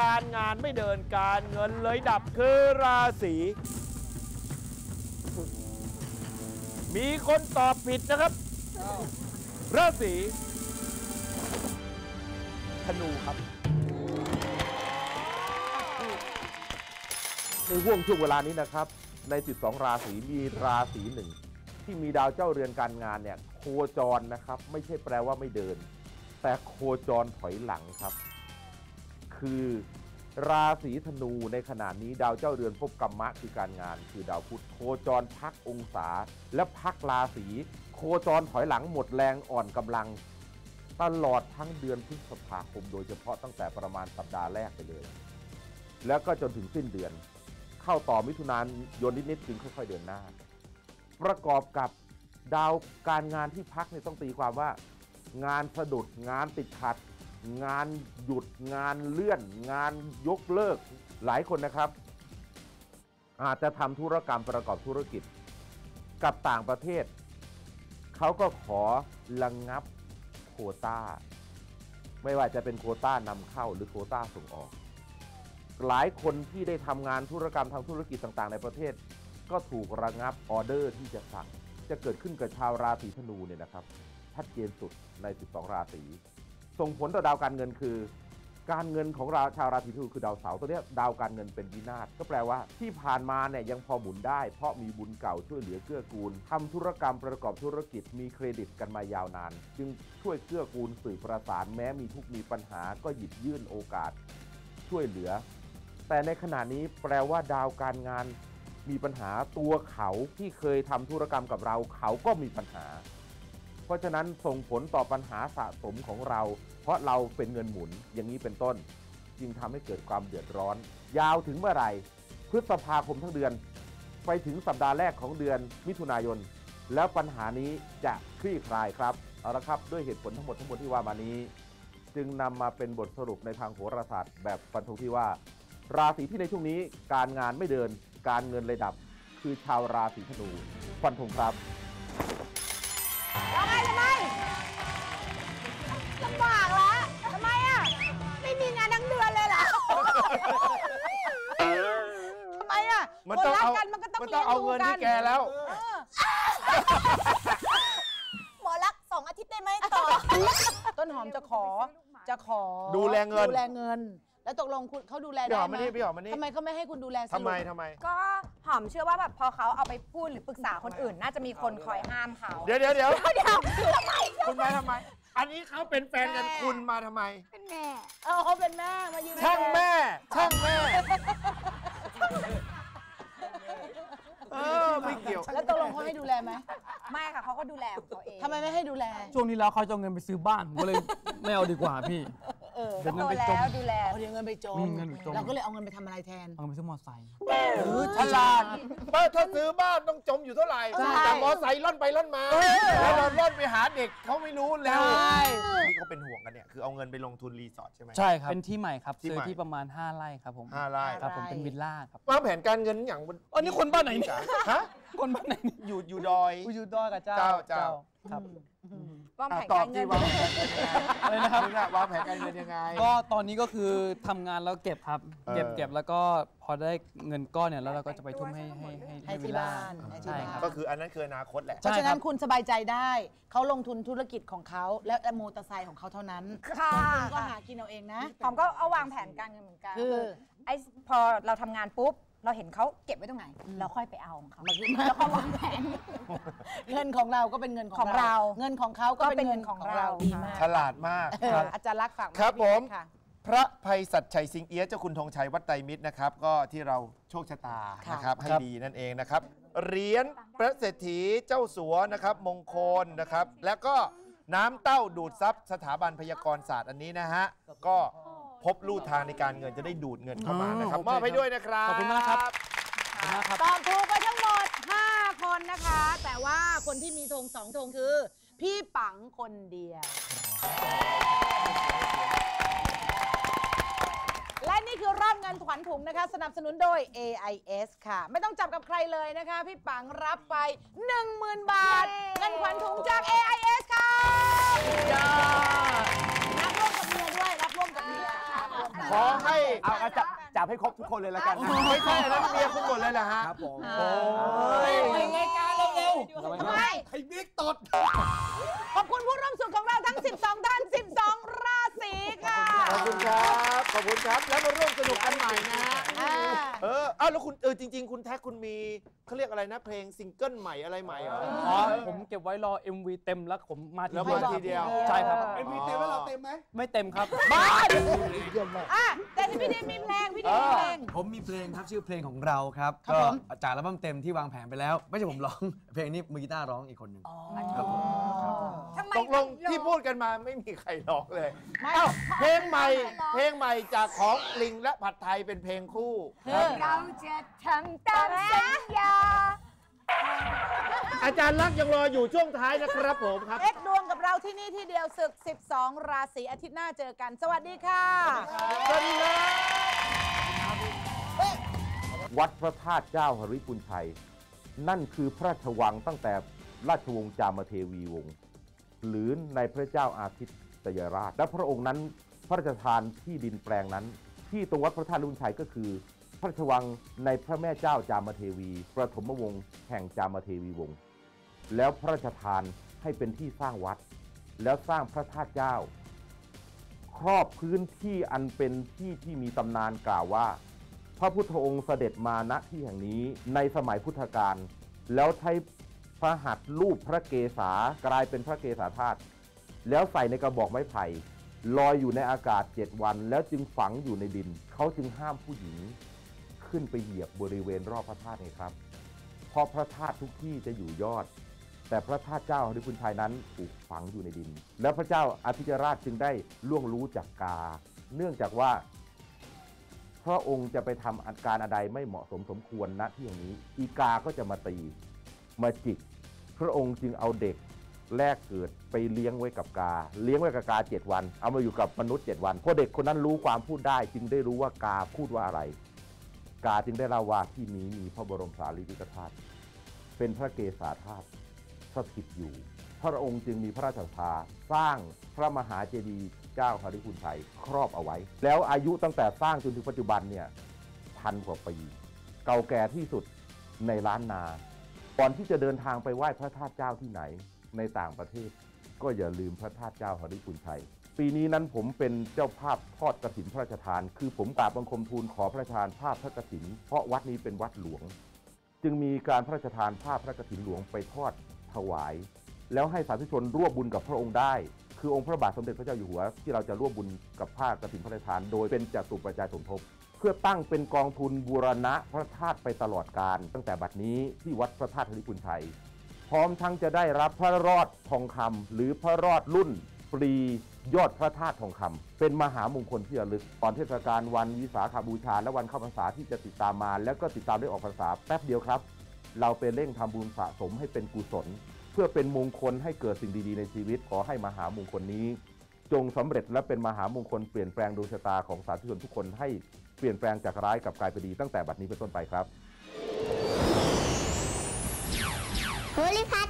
การงานไม่เดินการเงินเลยดับคือราศีมีคนตอบผิดนะครับ ราศีธนูครับในห่วงช่วงเวลานี้นะครับ ใน 12 ราศีมีราศีหนึ่ง ที่มีดาวเจ้าเรือนการงานเนี่ย โคจรนะครับ ไม่ใช่แปลว่าไม่เดิน แต่โคจรถอยหลังครับ คือราศีธนูในขณะนี้ดาวเจ้าเรือนภพกรรมะคือการงาน คือดาวพุธโคจรพักองศา และพักราศีโคจรถอยหลังหมดแรงอ่อนกำลัง ตลอดทั้งเดือนพฤษภาคม โดยเฉพาะตั้งแต่ประมาณสัปดาห์แรกไปเลย แล้วก็จนถึงสิ้นเดือน เข้าต่อมิถุนายนนิดๆจึงค่อยๆเดินหน้า ประกอบกับดาวการงานที่พักเนี่ยต้องตีความว่า งานสะดุดงานติดขัด งานหยุดงานเลื่อน งานยกเลิกหลายคนนะครับ อาจจะทำธุรกรรมประกอบธุรกิจ กับต่างประเทศ เขาก็ขอระงงับโควต้า ไม่ว่าจะเป็นโควต้านำเข้าหรือโควต้าส่งออก หลายคนที่ได้ทำงานธุรกรรมทางธุรกิจต่างๆ ในประเทศ ก็ถูกระงับออเดอร์ที่จะสั่งจะเกิดขึ้นกับชาวราศีธนูเนี่ยนะครับชัดเจนสุดใน 12 ราศี ส่งผลต่อดาวการเงินคือ การเงินของราชาวราศีธนูคือดาวเสาร์ตัวนี้ดาวการเงินเป็นวินาศก็แปลว่าที่ผ่านมาเนี่ยยังพอหมุนได้ เพราะมีบุญเก่าช่วยเหลือเกื้อกูลทำธุรกรรมประกอบธุรกิจมีเครดิตกันมายาวนาน จึงช่วยเกื้อกูลสื่อประสานแม้มีทุกข์มีปัญหาก็หยิบยื่นโอกาส ช่วยเหลือ แต่ในขณะนี้แปลว่าดาวการงานมีปัญหาตัวเขาที่เคยทำธุรกรรมกับเราเขาก็มีปัญหา เพราะฉะนั้นส่งผลต่อปัญหาสะสมของเรา เพราะเราเป็นเงินหมุนอย่างนี้เป็นต้น จึงทำให้เกิดความเดือดร้อน ยาวถึงเมื่อไหร่ พฤษภาคมทั้งเดือน ไปถึงสัปดาห์แรกของเดือนมิถุนายน แล้วปัญหานี้จะคลี่คลายครับเอาละครับด้วยเหตุผลทั้งหมดทั้งมวลที่ว่ามานี้ จึงนำมาเป็นบทสรุปในทางโหราศาสตร์แบบฟันธงที่ว่า ราศีที่ในช่วงนี้การงานไม่เดิน การเงินเลยดับ คือชาวราศีธนูฟันธงครับ ต้องมันเลี้ต้อยงงเอาดูเงินกัให้นแกแล้ว หมอรักสองอาทิตย์ได้ไหมต่อ ต้นหอมจะขอจะขอดูแลเงิน ดูแลเงิน แล้วตกลงคุณเขาดูแลพี่ได้หอมไหมมานี่พี่หอมมานี่ทำไมเขาไม่ให้คุณดูแลสรุปทำไมทำไม ก็หอมเชื่อว่าแบบพอเขาเอาไปพูดหรือปรึกษาคนอื่น น่าจะมีคนคอยห้ามเขาเดี๋ยวเดี๋ยวเดี๋ยวเดี๋ยวคุณมาทำไม อันนี้เขาเป็นแฟนกันคุณมาทำไมเป็นแม่เออเขาเป็นแม่มายืนช่างแม่ ช่างแม่ แล้วตกลงเขาให้ดูแลไหมไม่ค่ะเขาก็ดูแลของเขาเองทำไมไม่ให้ดูแล ช่วงนี้แล้วเขาจะเอาเงินไปซื้อบ้านผมก็เลย ไม่เอาดีกว่าพี่ เออก็เดี๋ยวโตเงินไปจมแล้วดูแลเอาเดี๋ยวเงินไปจมอืมเงินไปจม เราก็เลยเอาเงินไปทำอะไรแทนเอาเงินไปซื้อมอเตอร์ไซค์เออฉลาดเออถ้าซื้อบ้านต้องจมอยู่เท่าไหร่ ใช่ แต่มอไซค์ล่อนไปล่อนมา แล้วเราล่อนไปหาเด็กเขาไม่รู้แล้วใช่ที่เขาเป็นห่วงกันเนี่ยคือเอาเงินไปลงทุนรีสอร์ทใช่ไหม ใช่ครับ เป็นที่ใหม่ครับ ที่ซื้อใหม่ ที่ประมาณ 5 ไร่ครับผมห้าไร่ครับผมเป็นวิลล่าครับ วางแผนการเงินอย่างบอันนี้คนบ้านไหนเนี่ย ฮะ คนบ้านไหนนี่อยู่อยู่ดอย อุยูดอยกับเจ้าเจ้าเจ้า ครับ วางอะแผนตอกาบรเงิที่น วางแผนการเงินยังไงอะไรนะครับมึงอะวางแผนการเงินยังไง ก็ตอนนี้ก็คือทำงานแล้วเก็บครับ เออ เก็บเก็บแล้วก็พอได้เงินก้อนเนี่ยแล้วเราก็จะไปทุ่มให้ให้ให้ให้วิที่ลล่าบ้านให้ที่ใช่บ้าน ครับ ก็คืออันนั้นคืออนาคตแหละ เพราะฉะนั้นใช่ครับคุณสบายใจได้ เขาลงทุนธุรกิจของเขาและมอเตอร์ไซค์ของเขาเท่านั้นค่ะ คุณก็หากินเอาเองนะ หอมก็เอาวางแผนการเงินเหมือนกันคือ ไอ้พอเราทำงานปุ๊บ เราเห็นเขาเก็บไว้ตรงไหน เราค่อยไปเอาของเขามาคือแล้วก็วางแผน เงินของเราก็เป็นเงินของของเรา เงินของเขาก็เป็นเงินของเราก็เป็นเงินของเราดีมากฉลาดมากเอออาจารย์รักษณ์ฝากไว้ครับให้ผมพี่ค่ะพระภัยสัจชัยสิงเอี้ยะเจ้าคุณธงชัยวัดไตรมิตรนะครับ ก็ที่เราโชคชะตาค่ะนะครับให้ครับดีนั่นเองนะครับเหรียญพระเศรษฐีเจ้าสัวนะครับมงคลนะครับ แล้วก็น้ำเต้าดูดซับสถาบันพยากรศาสตร์อันนี้นะฮะก็ พบลู่ทางในการเงินจะได้ดูดเงินเข้ามานะครับอ๋อโอเคมอบให้ด้วยนะครับขอบคุณมากครับขอบคุณมากครับ ตอบถูกไปทั้งหมด 5 คนนะคะ แต่ว่าคนที่มีธงสองธงคือ พี่ปังคนเดียว และนี่คือรอบเงินขวัญถุงนะคะ สนับสนุนโดย AIS ค่ะ ไม่ต้องจับกับใครเลยนะคะ พี่ปังรับไป 10,000 บาท เงินขวัญถุงจาก AIS เอาเอาจับจับให้ครบทุกคนเลยแล้วกันนะไม่ใช่อันนั้นเมียคุณหมดเลยเหรอฮะครับผมโอ้ยรายการเราเร็วทำไมไอ้บิ๊กตดขอบคุณผู้ร่วมสุขของเราทั้ง 12 ท่าน 12 ราศีค่ะ ขอบคุณครับ ขอบคุณครับ แล้วมาร่วมสนุกกันใหม่นะฮะอ่าเอออ้าวแล้วคุณเออ จริง ๆ คุณแท็กคุณมีเขาเรียกอะไรนะเพลงซิงเกิลใหม่อะไรใหม่เหรออ๋อผมเก็บไว้รอ MV เต็มแล้วผมมาทีแล้วเดียวมาทีเดียว ใช่ครับ เอ็มพีเต็มแล้วเราเต็มไหมไม่เต็มครับ อะแต่ที่พี่ดีมีเพลงพี่ดีมีเพลง ผมมีเพลงครับชื่อเพลงของเราครับ ครับก็ผม จากอัลบั้มเต็มที่วางแผนไปแล้ว ไม่ใช่ผมร้อง เพลงนี้มือกีตาร์ร้องอีกคนหนึ่งครับผมครับ ทำไมตกลงที่พูดกันมาไม่มีใครร้องเลยไม่เอ้าเพลงใหม่ เพลงใหม่จากของลิงและผัดไทยเป็นเพลงคู่คือเราจะทำตามสัญญา อาจารย์ลักษณ์ยังรออยู่ช่วงท้ายนะครับผมครับ เอ็กดวงกับเราที่นี่ที่เดียวศึก 12 ราศีอาทิตย์หน้าเจอกัน สวัสดีค่ะ สวัสดีครับวัดพระธาตุเจ้าหริปุญชัย นั่นคือพระราชวังตั้งแต่ราชวงศ์จามเทวีวงศ์ หรือในพระเจ้าอาทิตยราช และพระองค์นั้นพระราชทานที่ดินแปลงนั้น ที่ตรงวัดพระธาตุริปุญชัยก็คือ พระราชวังในพระแม่เจ้าจามเทวี ประถมวงศ์แห่งจามเทวีวงศ์แล้วพระราชทานให้เป็นที่สร้างวัด แล้วสร้างพระธาตุเจ้า ครอบพื้นที่อันเป็นที่ที่มีตำนานกล่าวว่า พระพุทธองค์เสด็จมาณที่แห่งนี้ในสมัยพุทธกาลแล้วใช้ ระหัตถ์รูปพระเกศากลายเป็นพระเกศาธาตุแล้วใส่ในกระบอกไม้ไผ่ลอยอยู่ในอากาศเจ็ดวัน แล้วจึงฝังอยู่ในดิน เขาจึงห้ามผู้หญิง ขึ้นไปเหยียบบริเวณรอบพระธาตุไงครับ เพราะพระธาตุทุกที่จะอยู่ยอด แต่พระธาตุเจ้าหริพุนชัยนั้นถูกฝังอยู่ในดิน แล้วพระเจ้าอาทิตยราชจึงได้ล่วงรู้จากกา เนื่องจากว่า พระองค์จะไปทำอาการอะไรไม่เหมาะสมสมควรณที่อย่างนี้ อีกาก็จะมาตีมาจิก พระองค์จึงเอาเด็กแรกเกิดไปเลี้ยงไว้กับกา เลี้ยงไว้กับกาเจ็ดวัน เอามาอยู่กับมนุษย์เจ็ดวันพอเด็กคนนั้นรู้ความพูดได้จึงได้รู้ว่ากาพูดว่าอะไร กาจึงได้เล่าว่าที่นี้มีพระบรมสารีริกธาตุเป็นพระเกศาธาตุสถิตอยู่ พระองค์จึงมีพระราชทานสร้างพระมหาเจดีย์เจ้าหริพุนชัยครอบเอาไว้ แล้วอายุตั้งแต่สร้างจนถึงปัจจุบันเนี่ยพันกว่าปีเก่าแก่ที่สุดในล้านนา ก่อนที่จะเดินทางไปไหว้พระธาตุเจ้าที่ไหนในต่างประเทศ ก็อย่าลืมพระธาตุเจ้าหริพุนชัยปีนี้นั้นผมเป็นเจ้าภาพทอดกระถินพระราชทาน คือผมกราบบังคมทูลขอพระราชทานภาพพระกฐิน เพราะวัดนี้เป็นวัดหลวง จึงมีการพระราชทานภาพพระกฐินหลวงไปทอดถวาย แล้วให้สาธุชนร่วมบุญกับพระองค์ได้ คือองค์พระบาทสมเด็จพระเจ้าอยู่หัว ที่เราจะร่วมบุญกับผ้ากฐินพระราชทาน โดยเป็นจตุปัจจัยสมทบ พื่อตั้งเป็นกองทุนบูรณะพระธาตุไปตลอดการ ตั้งแต่บัดนี้ที่วัดพระธาตุธริพุนชัย พร้อมทั้งจะได้รับพระรอดทองคำหรือพระรอดรุ่นปรียอดพระธาตุทองคำเป็นมหามงคลที่ระลึกก่อนเทศกาลวันวิสาขบูชาและวันเข้าพรรษาที่จะติดตามมา แล้วก็ติดตามได้ออกพรรษาแป๊บเดียวครับ เราไปเร่งทำบุญสะสมให้เป็นกุศล เพื่อเป็นมงคลให้เกิดสิ่งดีๆในชีวิตขอให้มหามงคลนี้ จงสำเร็จและเป็นมหามงคลเปลี่ยนแปลงดวงชะตาของสาธุชนทุกคนให้ เปลี่ยนแปลงจากร้ายกลับกลายเป็นดีตั้งแต่บัดนี้เป็นต้นไปครับโพลิพา